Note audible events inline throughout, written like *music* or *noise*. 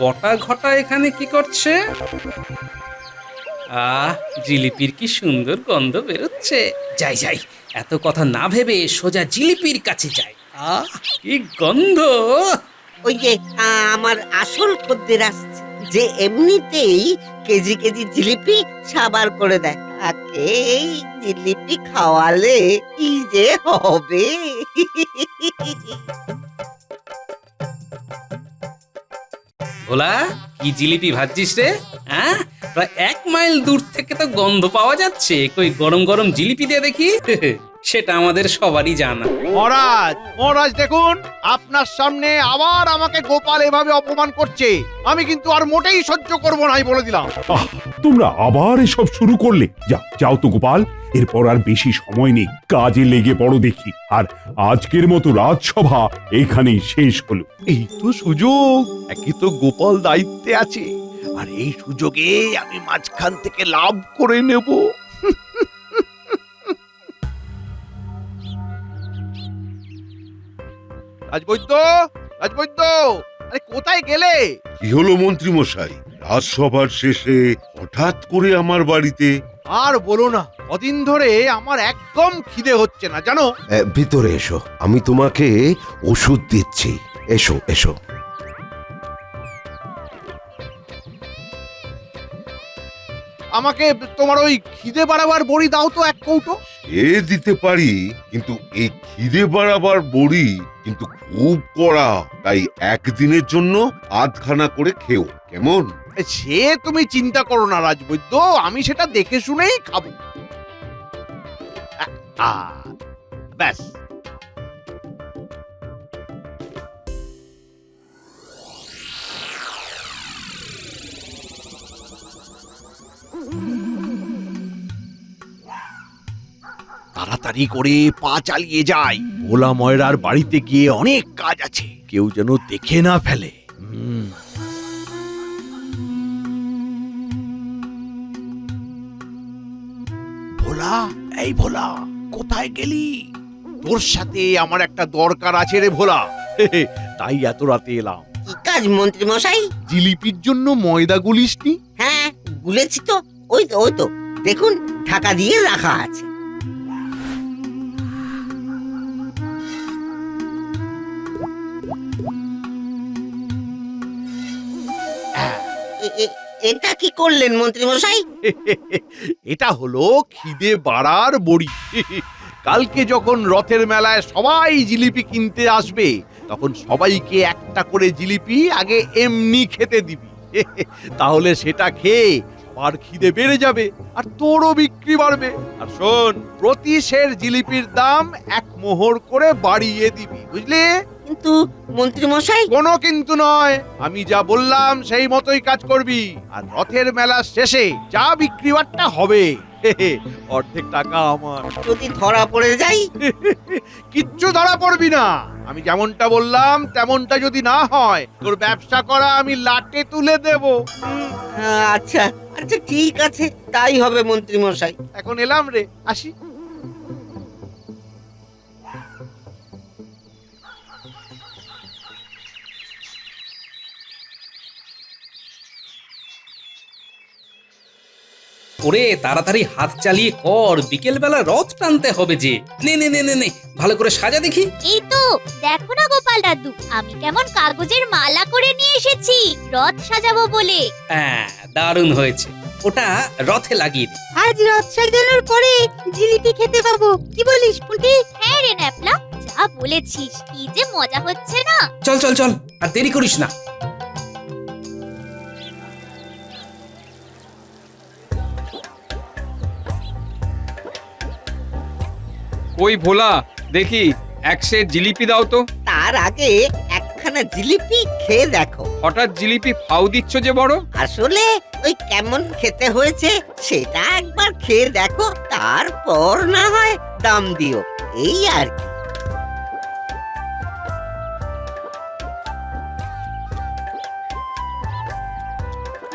বটা ঘটা এখানে কি করছে? আহ, জিলিপির কি সুন্দর গন্ধ বেরোচ্ছে। যাই যাই, এত কথা না ভেবে সোজা জিলিপির কাছে যাই। আহ, কি গন্ধ! ওই যে আমার আসল খদ্দের আসছে, যে এমনিতেই কেজি কেজি জিলিপি সাবার করে দেয়। তাকে এই জিলিপি খাওয়ালে কি যে হবে? *laughs* ভোলা, কি জিলিপি ভাজছিস রে? হ্যাঁ? প্রায় এক মাইল দূর থেকে তো গন্ধ পাওয়া যাচ্ছে। কই গরম গরম জিলিপি দিয়ে দেখি। *laughs* সেটা আমাদের সবারই জানা। মহারাজ মহারাজ দেখুন আপনার সামনে আবার আমাকে গোপাল এভাবে অপমান করছে। আমি কিন্তু আর মোটেই সহ্য করব নাই বলে দিলাম। আহ তোমরা আবার এসব শুরু করলে। যা যাও তো গোপাল এরপর আর বেশি সময় নেই কাজে লেগে পড়ো দেখি। আর আজকের মতো রাজসভা এখানেই শেষ হলো। এই তো সুযোগ একই তো গোপাল দায়িত্বে আছে। আর এই সুযোগে আমি মাঝখান থেকে লাভ করে নেব। রাজবৈদ্য রাজবৈদ্য আরে কোথায় গেলে? কি হলো মন্ত্রী মশাই রাজসভার শেষে হঠাৎ করে আমার বাড়িতে? আর বলো না কদিন ধরে আমার একদম খিদে হচ্ছে না জানো? ভিতরে এসো আমি তোমাকে ওষুধ দিচ্ছি। এসো এসো। আমাকে তোমার ওই খিদে বাড়াবার বড়ি দাও তো এক কৌটো। এ দিতে পারি কিন্তু এই খিদে বাড়াবার বড়ি কিন্তু খুব কড়া, তাই একদিনের জন্য আধখানা করে খেও, কেমন? সে তুমি চিন্তা করো না, রাজবৈদ্য, আমি সেটা দেখে শুনেই খাব। ব্যাস। তাড়াতাড়ি করে পা চালিয়ে যাই। ভোলা ময়রার বাড়িতে গিয়ে অনেক কাজ আছে। কেউ যেন দেখে না ফেলে। হুম। ভোলা এই ভোলা কোথায় গেলি? তোর সাথে আমার একটা দরকার আছে রে ভোলা। তাই এত রাতে এলাম। কি কাজ মন্ত্রী মশাই? জিলিপির জন্য ময়দা গুলিসনি? হ্যাঁ গুলেছি তো। ওই তো ওই তো। দেখুন ঢাকা দিয়ে রাখা আছে। এটা কি করলেন মন্ত্রী মশাই? *laughs* এটা হলো খিদে বাড়ার বড়ি। *laughs* কালকে যখন রথের মেলায় সবাই জিলিপি কিনতে আসবে, তখন সবাইকে একটা করে জিলিপি আগে এমনি খেতে দিবি। *laughs* তাহলে সেটা খেয়ে আর খিদে বেড়ে যাবে, আর তোরও বিক্রি বাড়বে। আর শোন, প্রতি সের জিলিপির দাম এক মোহর করে বাড়িয়ে দিবি, বুঝলি? কিন্তু মন্ত্রী মশাই কোনো কিন্তু নয়। আমি যা বললাম সেই মতোই কাজ করবি। আর রথের মেলা শেষে যা বিক্রি বাট্টা হবে। *laughs* অর্ধেক টাকা আমার। *laughs* যদি ধরা পড়ে যাই? কিচ্ছু ধরা পড়বি না। আমি যেমনটা বললাম তেমনটা যদি না হয় তোর ব্যবসা করা আমি লাটে তুলে দেব। আচ্ছা আচ্ছা ঠিক আছে। তাই হবে মন্ত্রী মশাই এখন এলাম রে আসি। ওরে তাড়াতাড়ি হাত চালিয়ে কর বিকেল বেলা রথ টানতে হবে যে। নে নে নে নে নে ভালো করে সাজা দেখি। এই তো দেখো না গোপাল দাদু আমি কেমন কাগজের মালা করে নিয়ে এসেছি রথ সাজাবো বলে। হ্যাঁ দারুণ হয়েছে। ওটা রথে লাগিয়ে দে আজ রথ সাজানোর পরে জিলিপি খেতে পাবো কি বলিস পুঁটি? হ্যাঁ রে ন্যাপলা যা বলেছিস কি যে মজা হচ্ছে না। চল চল চল আর দেরি করিস না। ওই ভোলা? দেখি এক সেট জিলিপি দাও তো। তার আগে একখানা জিলিপি খেয়ে দেখো। হঠাৎ জিলিপি ফাউ দিচ্ছ যে বড়? আসলে ওই কেমন খেতে হয়েছে সেটা একবার খেয়ে দেখো তারপর না হয় দাম দিও। এই আর কি।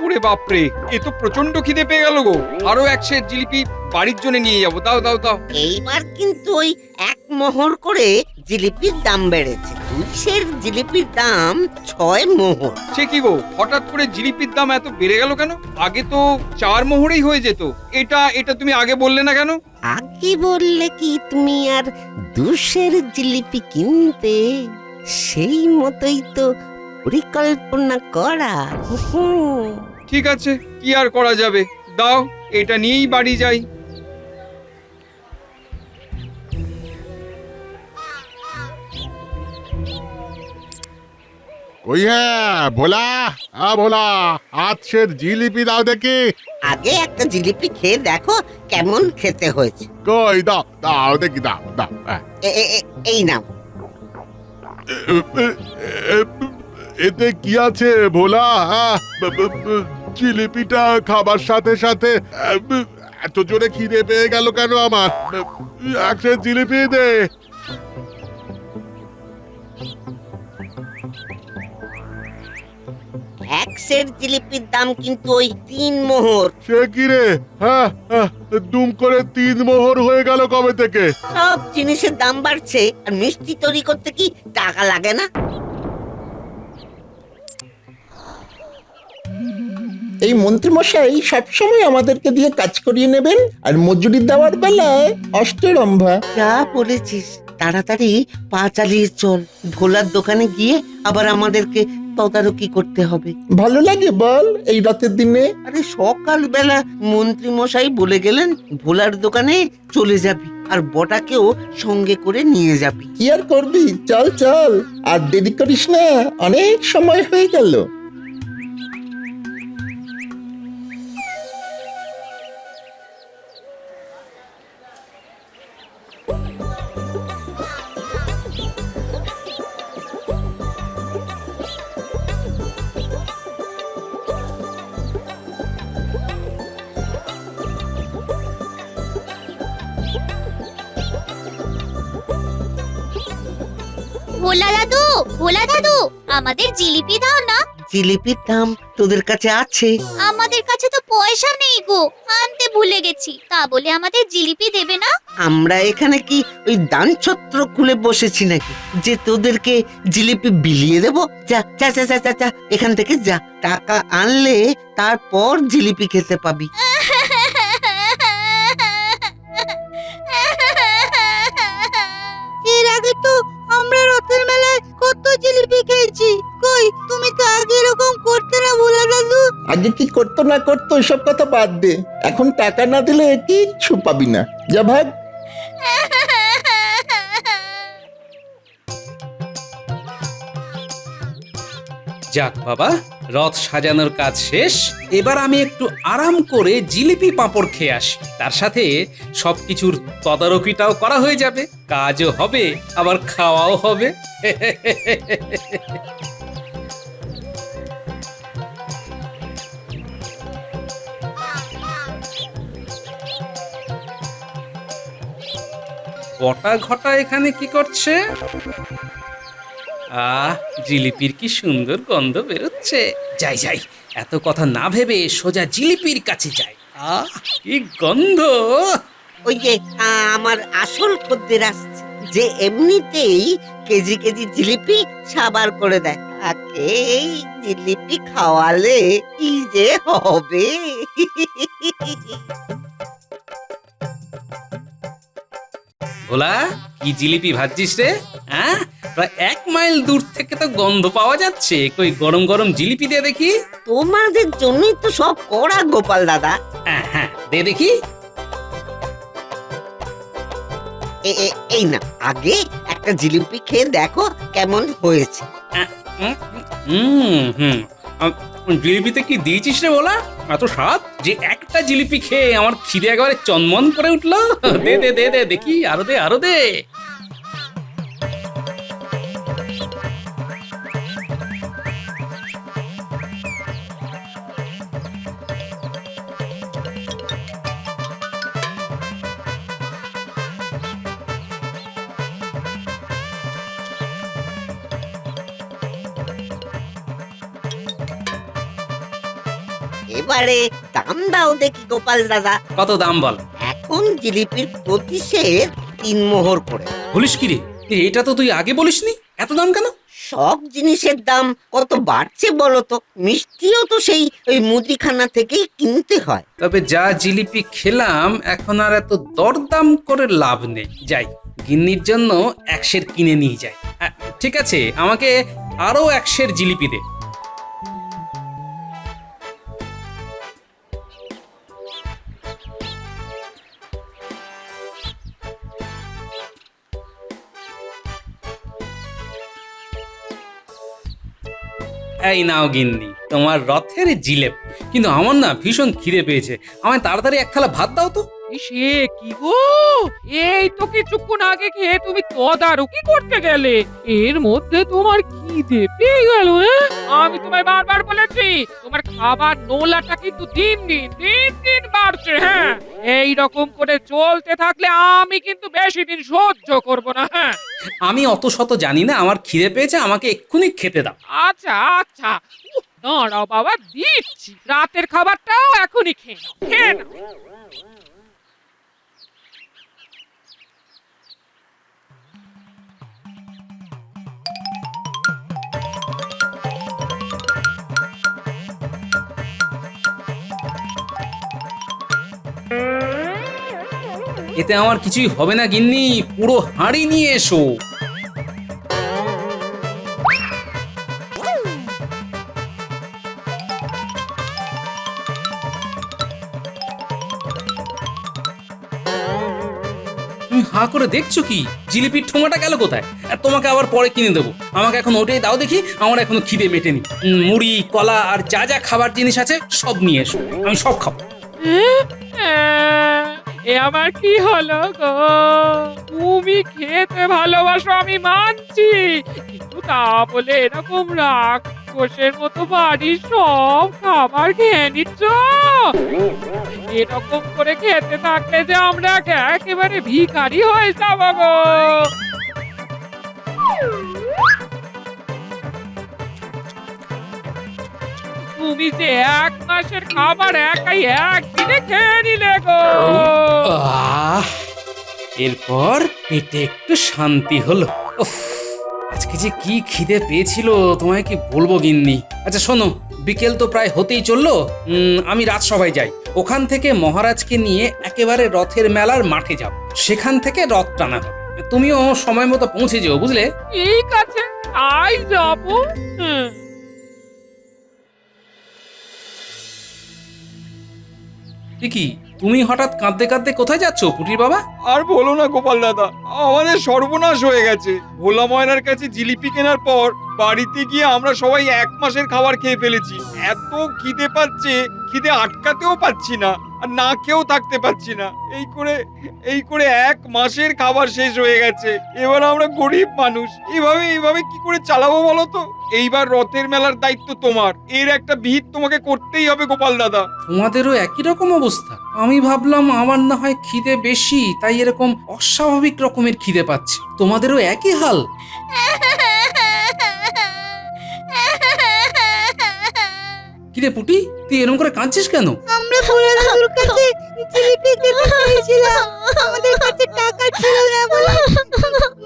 ওরে বাপরে এ তো প্রচণ্ড খিদে পেয়ে গেল গো। আরও এক সেট জিলিপি বাড়ির জন্য নিয়ে যাব দাও দাও দাও। এইবার কিন্তু ওই এক মোহর করে জিলিপির দাম বেড়েছে। দুইশের জিলিপির দাম? ছয় মোহর। সে কি গো হঠাৎ করে জিলিপির দাম এত বেড়ে গেল কেন? আগে তো চার মোহরেই হয়ে যেত। এটা এটা তুমি আগে বললে না কেন? আগে বললে কি তুমি আর দুশের জিলিপি কিনতে? সেই মতোই তো পরিকল্পনা করা। ঠিক আছে কি আর করা যাবে? দাও এটা নিয়েই বাড়ি যাই। ওই হ্যাঁ ভোলা? আ ভোলা আজকের জিলিপি দাও দেখি। আগে একটা জিলিপি খেয়ে দেখো কেমন খেতে হয়েছে। কই দাও দাও দেখি দাও দাও হ্যাঁ। এই নাও। এতে কি আছে ভোলা? জিলিপিটা খাবার সাথে সাথে এত জোরে খিদে পেয়ে গেল কেন আমার? একটা জিলিপি দে। এক জিলিপির দাম কিন্তু ওই তিন মোহর। সে কি রে? হ্যাঁ হ্যাঁ, দুম করে তিন মোহর হয়ে গেল কবে থেকে? সব জিনিসের দাম বাড়ছে আর মিষ্টি তৈরি করতে কি টাকা লাগে না? এই মন্ত্রীমশাই সবসময় আমাদেরকে দিয়ে কাজ করিয়ে নেবেন আর মজুরি দেওয়ার বেলায় অষ্টরম্ভা যা বলেছিস তাড়াতাড়ি পা চালিয়ে চল। ভোলার দোকানে গিয়ে আবার আমাদেরকে তদারকি করতে হবে। ভালো লাগে বল এই রাতের দিনে। আরে সকালবেলা মন্ত্রী মশাই বলে গেলেন ভোলার দোকানে চলে যাবি আর বটাকেও সঙ্গে করে নিয়ে যাবি। কি আর করবি? চল চল। আর দেরি করিস না অনেক সময় হয়ে গেল। ভোলা দাদু ভোলা দাদু আমাদের জিলিপি দাও না। জিলিপির দাম তোদের কাছে আছে। আমাদের কাছে তো পয়সা নেই গো আনতে ভুলে গেছি তা বলে আমাদের জিলিপি দেবে না? আমরা এখানে কি ওই দান ছত্র খুলে বসেছি নাকি? যে তোদেরকে জিলিপি বিলিয়ে দেবো? যা যা যা যা যা যা এখান থেকে যা টাকা আনলে তারপর জিলিপি খেতে পাবি। রথের মেলায় কত জিলিপি খেয়েছি। কই, তুমি তো আগে এরকম করতে না ভোলা দাদু? আগে কি করতো না করতো, এসব কথা বাদ দে। এখন টাকা না দিলে কিচ্ছু পাবি না। যা ভাগ যাক বাবা, রথ সাজানোর কাজ শেষ। এবার আমি একটু আরাম করে জিলিপি পাঁপড় খেয়ে আসি। তার সাথে সবকিছুর তদারকিটাও করা হয়ে যাবে। কাজও হবে, আবার খাওয়াও হবে। বটা ঘটা এখানে কি করছে? আহ, জিলিপির কি সুন্দর গন্ধ বেরোচ্ছে। যাই যাই, এত কথা না ভেবে সোজা জিলিপির কাছে যাই। আহ, কি গন্ধ। ওই যে আমার আসল খদ্দের আসছে, যে এমনিতেই কেজি কেজি জিলিপি সাবার করে দেয় তাকে এই জিলিপি খাওয়ালে কি যে হবে। ভোলা কি জিলিপি ভাজছিস রে? হ্যাঁ? প্রায় এক মাইল দূর থেকে তো গন্ধ পাওয়া যাচ্ছে। কই গরম গরম জিলিপি দিয়ে দেখি। তোমাদের জন্যই তো সব করা গোপাল দাদা। হ্যাঁ হ্যাঁ দে দেখি। এ- এ- এই না আগে একটা জিলিপি খেয়ে দেখো কেমন হয়েছে। হুম হুম আম, জিলিপিতে কি দিয়েছিস রে বলা এত স্বাদ যে একটা জিলিপি খেয়ে আমার খিদে একেবারে চনমন করে উঠল। দে দে দে দে, দেখি, আরও দে আরও দে। এবারে দাম দাও দেখি গোপাল দাদা। কত দাম বল? এখন জিলিপির প্রতি সের তিন মোহর করে। বলিস কি রে? এটা তো তুই আগে বলিসনি? এত দাম কেন? সব জিনিসের দাম কত বাড়ছে বলো তো? মিষ্টিও তো সেই ওই মুদিখানা থেকেই কিনতে হয়। তবে যা জিলিপি খেলাম এখন আর এত দরদাম করে লাভ নেই। যাই গিন্নির জন্য একশের কিনে নিয়ে যাই। ঠিক আছে আমাকে আরও একশের জিলিপি দে। এই নাও গিন্নি, তোমার রথের জিলেপ। কিন্তু আমার না ভীষণ খিদে পেয়েছে। আমায় তাড়াতাড়ি এক থালা ভাত দাও তো। সে কি গো? এই তো কিছুক্ষণ আগে খেয়ে তুমি তদারকি করতে গেলে। এর মধ্যে তোমার খিদে পেয়ে গেল হ্যাঁ? আমি তোমায় বারবার বলেছি তোমার খাবার নোলাটা কিন্তু দিন দিন দিন দিন বাড়ছে হ্যাঁ? এই রকম করে চলতে থাকলে আমি কিন্তু বেশি দিন সহ্য করব না হ্যাঁ? আমি অত শত জানি না আমার খিদে পেয়েছে আমাকে এক্ষুনি খেতে দাও। আচ্ছা আচ্ছা। দাঁড়াও বাবা দিচ্ছি। রাতের খাবারটাও এখনই খেয়ে নাও খেয়ে নাও। এতে আমার কিছুই হবে না, গিন্নি। পুরো হাঁড়ি নিয়ে এসো। তুমি হাঁ করে দেখছ কি? জিলিপির ঠোঙাটা গেল কোথায়? আর তোমাকে আবার পরে কিনে দেবো। আমাকে এখন ওটাই দাও দেখি, আমার এখনও খিদে মেটেনি। মুড়ি, কলা আর যা যা খাবার জিনিস আছে, সব নিয়ে এসো। আমি সব খাব। এ আমার কি হলো গো? তুমি খেতে ভালোবাসো, আমি মানছি। কিন্তু তা বলে এরকম রাক্ষসের মতো বাড়ির সব খাবার খেয়ে নিচ্ছ? এরকম করে খেতে থাকলে যে আমরা একেবারে ভিখারি হয়ে যাব গো। তুমি যে এক মাসের খাবার একাই একদিনে খেয়ে নিলে গো। আহ এরপর পেটে একটু শান্তি হলো। উফ আজকে যে কি খিদে পেয়েছিল তোমায় কি বলব গিন্নি? আচ্ছা শোনো বিকেল তো প্রায় হতেই চলল। উম, আমি রাজসভায় যাই। ওখান থেকে মহারাজকে নিয়ে একেবারে রথের মেলার মাঠে যাব। সেখান থেকে রথ টানা হবে। তুমিও সময় মতো পৌঁছে যেও বুঝলে? ঠিক আছে তাই যাব। হুম। কি, তুমি হঠাৎ কাঁদতে কাঁদতে কোথায় যাচ্ছ, পুটির বাবা? আর বলো না, গোপাল দাদা, আমাদের সর্বনাশ হয়ে গেছে। ভোলা ময়নার কাছে জিলিপি কেনার পর বাড়িতে গিয়ে আমরা সবাই এক মাসের খাবার খেয়ে ফেলেছি। এত খিদে পাচ্ছে, খিদে আটকাতেও পাচ্ছি না। আর না খেয়েও থাকতে পাচ্ছি না। এই করে এই করে এক মাসের খাবার শেষ হয়ে গেছে। এবার আমরা গরিব মানুষ। এভাবে এইভাবে কি করে চালাবো বলো তো? এইবার রথের মেলার দায়িত্ব তোমার। এর একটা ভিত তোমাকে করতেই হবে গোপাল দাদা। তোমাদেরও একই রকম অবস্থা। আমি ভাবলাম আমার না হয় খিদে বেশি তাই এরকম অস্বাভাবিক রকমের খিদে পাচ্ছে। তোমাদেরও একই হাল? *laughs* কিরে পুটি? তুই এরকম করে কাঁদছিস কেন? আমরা ভোলা দাদুর কাছে জিলিপি খেতে চেয়েছিলাম। আমাদের কাছে টাকা ছিল না বলে।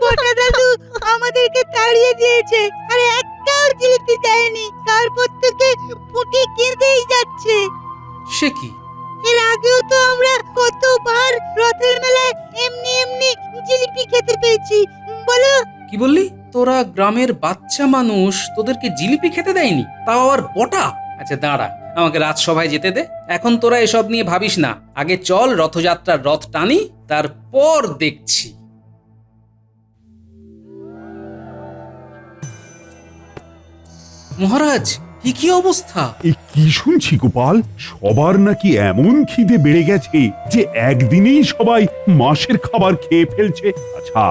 বটা দাদু আমাদেরকে তাড়িয়ে দিয়েছে আর একটাও জিলিপি দেয়নি। তারপর থেকে পুটি কেঁদেই যাচ্ছে। সে কি? এর আগেও তো আমরা কতবার রথের মেলায় এমনি এমনি জিলিপি খেতে পেয়েছি। বলো। কি বললি? তোরা গ্রামের বাচ্চা মানুষ তোদেরকে জিলিপি খেতে দেয়নি? তাও আবার বটা? আচ্ছা দাঁড়া, আমাকে রাজসভায় যেতে দে। এখন তোরা এসব নিয়ে ভাবিস না। আগে চল রথযাত্রার রথ টানি, তারপর দেখছি। মহারাজ কি কি অবস্থা? এ কি শুনছি গোপাল? সবার নাকি এমন খিদে বেড়ে গেছে যে একদিনেই সবাই মাসের খাবার খেয়ে ফেলছে। আচ্ছা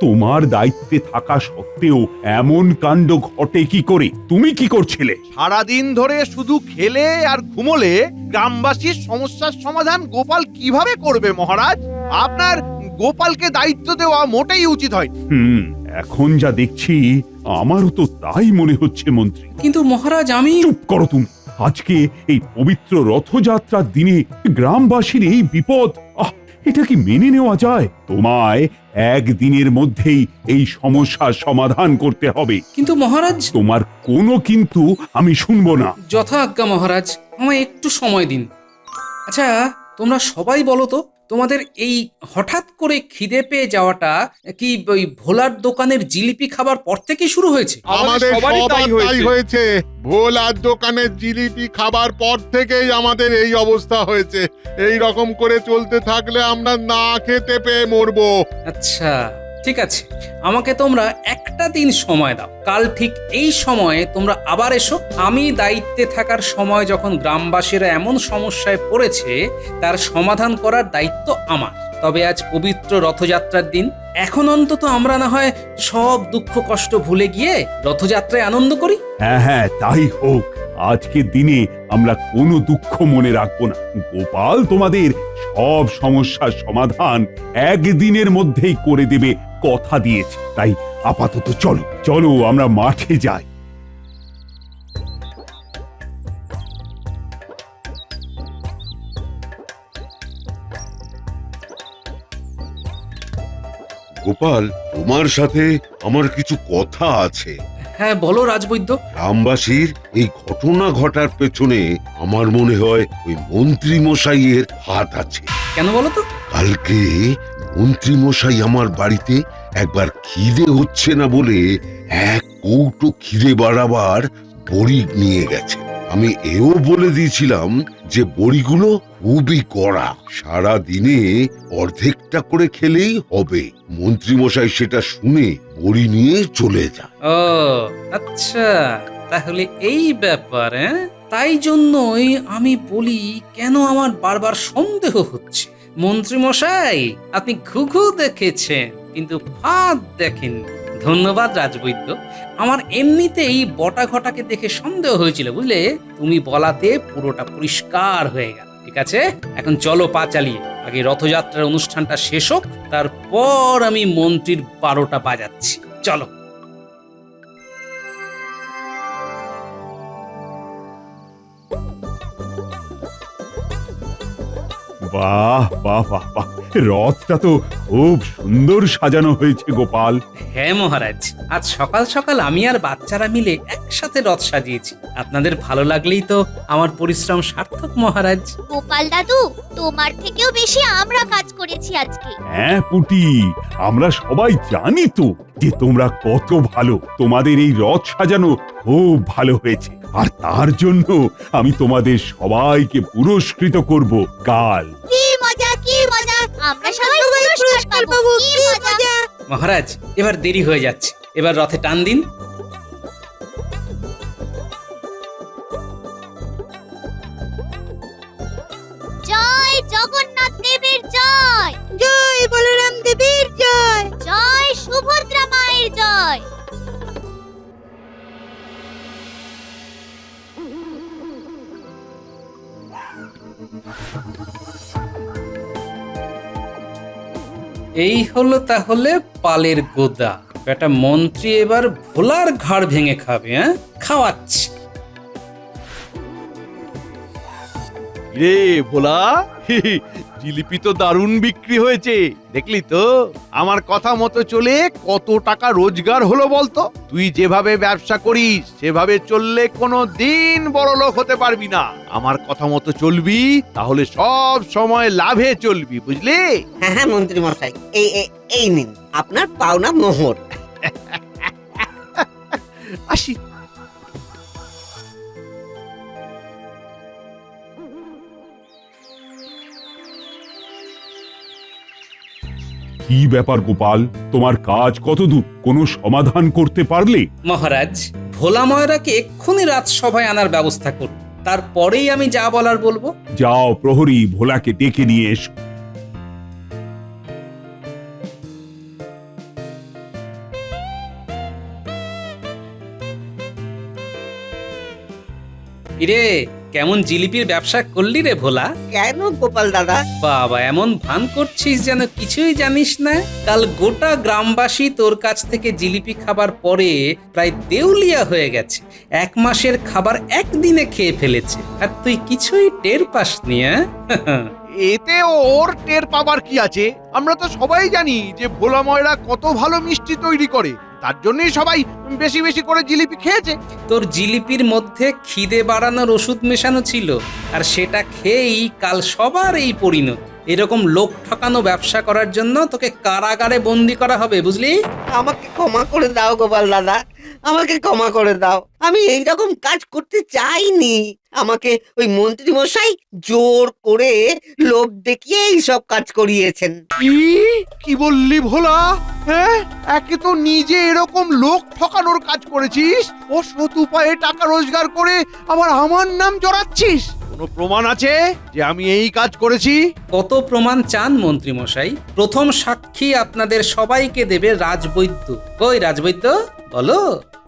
তোমার দায়িত্বে থাকা সত্ত্বেও এমন কাণ্ড ঘটে কি করে? তুমি কি করছিলে? সারাদিন ধরে শুধু খেলে আর ঘুমোলে গ্রামবাসীর সমস্যার সমাধান গোপাল কীভাবে করবে মহারাজ? আপনার গোপালকে দায়িত্ব দেওয়া মোটেই উচিত হয় হুম এখন যা দেখছি আমারও তো তাই মনে হচ্ছে মন্ত্রী। কিন্তু মহারাজ আমি চুপ করো তুমি। আজকে এই পবিত্র রথযাত্রার দিনে গ্রামবাসীর এই বিপদ আহ এটা কি মেনে নেওয়া যায়? তোমায় একদিনের মধ্যেই এই সমস্যার সমাধান করতে হবে। কিন্তু মহারাজ তোমার কোনো কিন্তু আমি শুনব না। যথা আজ্ঞা মহারাজ আমায় একটু সময় দিন। আচ্ছা তোমরা সবাই বলো তো তোমাদের এই হঠাৎ করে খিদে পেয়ে যাওয়াটা কি ওই ভোলার দোকানের জিলিপি খাবার পর থেকে শুরু হয়েছে? আমাদের সবারই তাই হয়েছে। ভোলার দোকানের জিলিপি খাবার পর থেকেই আমাদের এই অবস্থা হয়েছে। এই রকম করে চলতে থাকলে আমরা না খেতে পেয়ে মরবো। আচ্ছা। ঠিক আছে, আমাকে তোমরা একটা দিন সময় দাও। কাল ঠিক এই সময়ে তোমরা আবার এসো। আমি দায়িত্বে থাকার সময় যখন গ্রামবাসীরা এমন সমস্যায় পড়েছে, তার সমাধান করার দায়িত্ব আমার। তবে আজ পবিত্র রথযাত্রার দিন। এখন অন্তত আমরা না হয় সব দুঃখ কষ্ট ভুলে গিয়ে রথযাত্রায় আনন্দ করি? হ্যাঁ হ্যাঁ তাই হোক। আজকের দিনে আমরা কোনো দুঃখ মনে রাখব না। গোপাল তোমাদের সব সমস্যার সমাধান একদিনের মধ্যেই করে দেবে। কথা দিয়েছে। তাই আপাতত চলো চলো আমরা মাঠে যাই। গোপাল তোমার সাথে আমার কিছু কথা আছে। হ্যাঁ বলো রাজবৈদ্য। গ্রামবাসীর এই ঘটনা ঘটার পেছনে আমার মনে হয় ওই মন্ত্রী মশাইয়ের হাত আছে। কেন বলো তো? কালকে মন্ত্রী মশাই আমার বাড়িতে একবার খিদে হচ্ছে না বলে এক কৌটো খিদে বাড়াবার বড়ি নিয়ে গেছে। আমি এও বলে দিয়েছিলাম যে বড়িগুলো খুবই কড়া, সারা দিনে অর্ধেকটা করে খেলেই হবে। মন্ত্রীমশাই সেটা শুনে বড়ি নিয়ে চলে যায় ও আচ্ছা তাহলে এই ব্যাপার হ্যাঁ? তাই জন্যই আমি বলি, কেন আমার বারবার সন্দেহ হচ্ছে? মন্ত্রী মশাই আপনি ঘুঘু দেখেছেন, কিন্তু ফাঁদ দেখেন। ধন্যবাদ রাজবৈদ্য। আমার এমনিতেই বটা ঘটাকে দেখে সন্দেহ হয়েছিল, বুঝলে? তুমি বলাতে পুরোটা পরিষ্কার হয়ে গেল। ঠিক আছে? এখন চলো পা চালিয়ে। আগে রথযাত্রার অনুষ্ঠানটা শেষ হোক, তারপর আমি মন্ত্রীর বারোটা বাজাচ্ছি। চলো। বাহ বাহ বাহ বাহ। রথটা তো খুব সুন্দর সাজানো হয়েছে গোপাল। হ্যাঁ মহারাজ। আজ সকাল সকাল আমি আর বাচ্চারা মিলে একসাথে রথ সাজিয়েছি। আপনাদের ভালো লাগলেই তো আমার পরিশ্রম সার্থক মহারাজ। গোপাল দাদু তোমার থেকেও বেশি আমরা কাজ করেছি আজকে। হ্যাঁ পুটি আমরা সবাই জানি তো যে তোমরা কত ভালো। তোমাদের এই রথ সাজানো খুব ভালো হয়েছে। আর তার জন্য আমি তোমাদের সবাইকে পুরস্কৃত করব। কাল। কি মজা কি মজা। আমরা সবাই পুরস্কার পাবো। কি মজা। মহারাজ এবার দেরি হয়ে যাচ্ছে। এবার রথে টান দিন। জয় জগন্নাথ দেবের জয়। জয় বলরাম দেবীর জয়। জয় সুভদ্রা মায়ের জয়। এই হলো তাহলে পালের গোদা। বেটা মন্ত্রী এবার ভোলার ঘাড় ভেঙে খাবে হ্যাঁ? খাওয়াচ্ছি। রে ভোলা জিলিপি তো দারুণ বিক্রি হয়েছে। দেখলি তো? আমার কথা মতো চলে কত টাকা রোজগার হলো বলতো? তুই যেভাবে ব্যবসা করিস সেভাবে চললে কোনো দিন বড় লোক হতে পারবি না। আমার কথা মতো চলবি তাহলে সব সময় লাভে চলবি বুঝলি? হ্যাঁ হ্যাঁ মন্ত্রী মশাই। এই এই- এই নিন আপনার পাওনা মোহর। *laughs* আসি। কি ব্যাপার গোপাল? তোমার কাজ কত দূর কোনো সমাধান করতে পারলে? মহারাজ ভোলা ময়রাকে এক্ষুনি রাজসভায় আনার ব্যবস্থা করুন। তারপরেই আমি যা বলার বলব। যাও প্রহরী ভোলাকে ডেকে নিয়ে এসো। ইরে কেমন জিলিপির ব্যবসা করলি রে ভোলা? কেন গোপাল দাদা? বাবা এমন ভান করছিস যেন কিছুই জানিস না। কাল গোটা গ্রামবাসী তোর কাছ থেকে জিলিপি খাবার পরে প্রায় দেউলিয়া হয়ে গেছে। এক মাসের খাবার একদিনে খেয়ে ফেলেছে। আর তুই কিছুই টের পাসনি হ্যাঁ *laughs* এতে ওর টের পাবার কি আছে? আমরা তো সবাই জানি যে ভোলা ময়রা কত ভালো মিষ্টি তৈরি করে। তার জন্যই সবাই বেশি বেশি করে জিলিপি খেয়েছে। তোর জিলিপির মধ্যে খিদে বাড়ানোর ওষুধ মেশানো ছিল আর সেটা খেয়েই কাল সবার এই পরিণত। এরকম লোক ঠকানো ব্যবসা করার জন্য তোকে কারাগারে বন্দি করা হবে বুঝলি? আমাকে ক্ষমা করে দাও গোপাল দাদা আমাকে ক্ষমা করে দাও। আমি এই রকম কাজ করতে চাইনি। আমাকে ওই মন্ত্রী মশাই জোর করে লোভ দেখিয়ে এই সব কাজ করিয়েছেন। কি? কি বললি ভোলা? হ্যাঁ? একে তো নিজে এরকম লোক ঠকানোর কাজ করেছিস? ও অসৎ উপায়ে টাকা রোজগার করে আবার আমার নাম জড়াচ্ছিস? কোনো প্রমাণ আছে যে আমি এই কাজ করেছি? কত প্রমাণ চান মন্ত্রী মশাই প্রথম সাক্ষী আপনাদের সবাইকে দেবে রাজবৈদ্য। কই রাজবৈদ্য? বলো।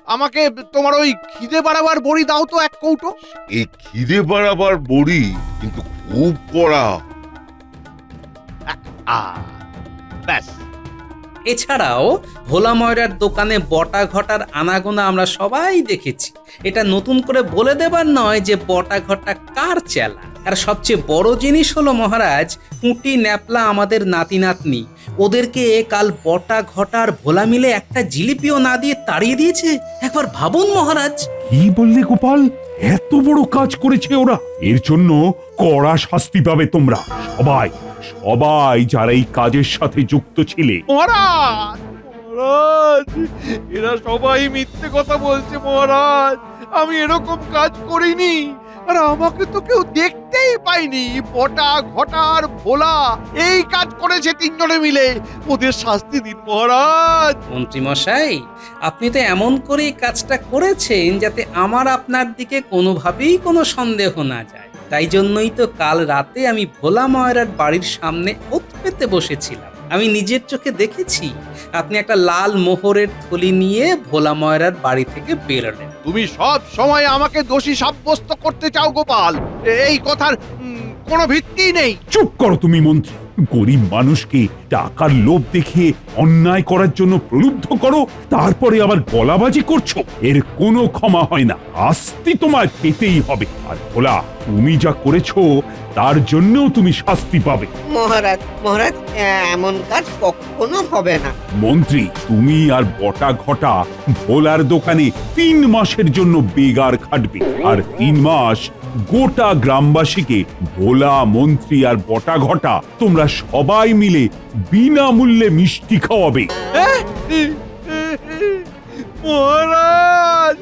আমাকে তোমার ওই খিদে বাড়াবার বড়ি দাও তো এক কৌটো। এই খিদে বাড়াবার বড়ি কিন্তু খুব কড়া। ব্যাস। এছাড়াও ভোলা ময়রার দোকানে বটা ঘটার আনাগোনা আমরা সবাই দেখেছি। এটা নতুন করে বলে দেবার নয় যে বটা ঘটা কার চেলা। আর সবচেয়ে বড় জিনিস হলো মহারাজ পুঁটি ন্যাপলা আমাদের নাতি নাতনি ওদেরকে কাল বটা ঘটার ভোলা মিলে একটা জিলিপিও না দিয়ে তাড়িয়ে দিয়েছে? একবার ভাবুন মহারাজ। কি বললে গোপাল? এত বড় কাজ করেছে ওরা। এর জন্য কড়া শাস্তি পাবে তোমরা। সবাই সবাই যারা এই কাজের সাথে যুক্ত ছিলে। মহারাজ মহারাজ এরা সবাই মিথ্যে কথা বলছে মহারাজ। আমি এরকম কাজ করিনি। আর আমাকে তো কেউ দেখতেই পাইনি পটা ঘটার ভোলা, এই কাজ করেছে তিনজনে মিলে। ওদের শাস্তি দিন, মহারাজ। মন্ত্রী মশাই আপনি তো এমন করেই কাজটা করেছেন যাতে আমার আপনার দিকে কোনোভাবেই কোনো সন্দেহ না যায়। তাই জন্যই তো কাল রাতে আমি ভোলা ময়রার বাড়ির সামনে ওত পেতে বসেছিলাম। আমি নিজের চোখে দেখেছি। আপনি একটা লাল মোহরের থলি নিয়ে ভোলা ময়রার বাড়ি থেকে বেরোলেন তুমি সব সময় আমাকে দোষী সাব্যস্ত করতে চাও গোপাল। এই কথার উম, কোনো ভিত্তি নেই। চুপ করো তুমি মন্ত্রী। গরিব মানুষকে টাকার লোভ দেখে অন্যায় করার জন্য প্রলুব্ধ করো তারপরে আবার গলাবাজি করছ। এর কোনো ক্ষমা হয় না। শাস্তি তোমার পেতেই হবে। আর ভোলা তুমি যা করেছ তার জন্যও তুমি শাস্তি পাবে। মহারাজ মহারাজ এমন কাজ কখনো হবে না। মন্ত্রী তুমি আর বটা ঘটা ভোলার দোকানে তিন মাসের জন্য বেগার খাটবে। আর তিন মাস গোটা গ্রামবাসীকে ভোলা মন্ত্রী আর বটা ঘটা তোমরা সবাই মিলে বিনামূল্যে মিষ্টি খাওয়াবে। মহারাজ!